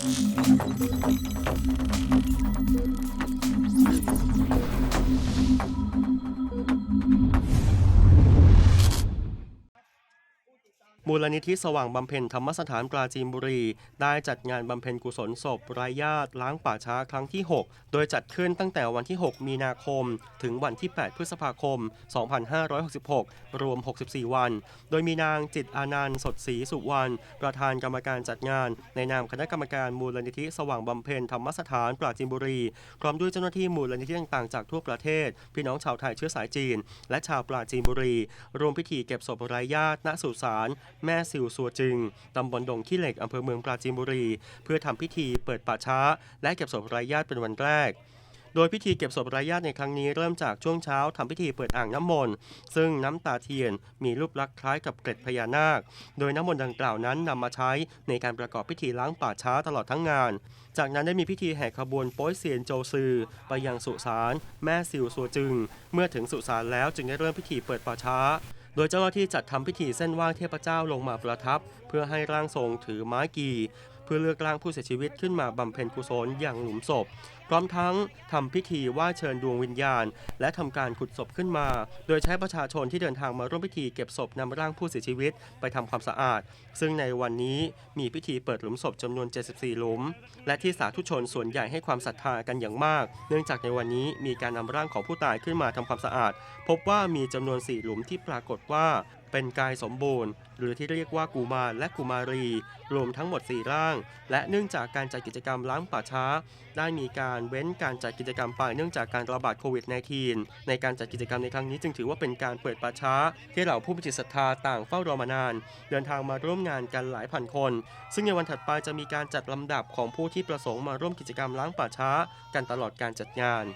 Thank you. มูลนิธิสว่างบำเพ็ญธรรมสถานปราจีนบุรี ได้จัดงานบำเพ็ญกุศลศพรายญาติล้างป่าช้าครั้งที่ 6 โดยจัดขึ้นตั้งแต่วันที่ 6 มีนาคม ถึงวันที่ 8 พฤษภาคม 2566 รวม 64 วัน โดยมีนางจิตอานันต์สดศรีสุวรรณประธานกรรมการจัดงาน ในนามคณะกรรมการมูลนิธิสว่างบำเพ็ญธรรมสถานปราจีนบุรีพร้อมด้วยเจ้าหน้าที่มูลนิธิต่างๆจากทั่วประเทศ พี่น้องชาวไทยเชื้อสายจีน และชาวปราจีนบุรีรวมพิธีเก็บศพรายญาติณสุสานแม่สิวสัวจึง ตำบลดงขี้เหล็กอำเภอเมืองปราจีนบุรี เพื่อทำพิธีเปิดป่าช้า และเก็บศพรายญาติเป็นวันแรกโดยพิธีเก็บศพรายญาติในครั้งนี้เริ่มจากช่วงเช้าทำพิธีเปิดอ่างน้ำมนต์ซึ่งน้ำตาเทียนมีรูปลักษณ์คล้ายกับเกล็ดพญานาค โดยน้ำมนต์ดังกล่าวนั้นนำมาใช้ในการประกอบพิธีล้างป่าช้าตลอดทั้งงาน จากนั้นได้มีพิธีแห่ขบวนโป้ยเซียนโจซือ ไปยังสุสาน แม่ซิวสัวจึง เมื่อถึงสุสานแล้วจึงได้เริ่มพิธีเปิดป่าช้า โดยเจ้าหน้าที่จัดทำพิธีเส้นว่างเทพเจ้าลงมาประทับ เพื่อให้ร่างทรงถือไม้กี พื่อเลือกร่างผู้เสียชีวิตขึ้นมาบำเพ็ญกุศลอย่างหลุมศพ พร้อมทั้งทำพิธีไหว้เชิญดวงวิญญาณ และทำการขุดศพขึ้นมา โดยใช้ประชาชนที่เดินทางมาร่วมพิธีเก็บศพนำร่างผู้เสียชีวิตไปทำความสะอาด ซึ่งในวันนี้มีพิธีเปิดหลุมศพจำนวน 74 หลุม และที่สาธุชนส่วนใหญ่ให้ความศรัทธากันอย่างมาก เนื่องจากในวันนี้มีการนำร่างของผู้ตายขึ้นมาทำความสะอาด พบว่ามีจำนวน 4 หลุมที่ปรากฏว่า เป็นกายสมบูรณ์ หรือที่เรียกว่ากุมารและกุมารี รวมทั้งหมด 4 ร่าง และเนื่องจากการจัดกิจกรรมล้างป่าช้า ได้มีการเว้นการจัดกิจกรรมไปเนื่องจากการระบาดโควิด -19 ในการจัดกิจกรรมในครั้งนี้จึงถือว่าเป็นการเปิดป่าช้า ที่เหล่าผู้มีจิตศรัทธาต่างเฝ้ารอมานาน เดินทางมาร่วมงานกันหลายพันคน ซึ่งในวันถัดไปจะมีการจัดลำดับของผู้ที่ประสงค์มาร่วมกิจกรรมล้างป่าช้า กันตลอดการจัดงาน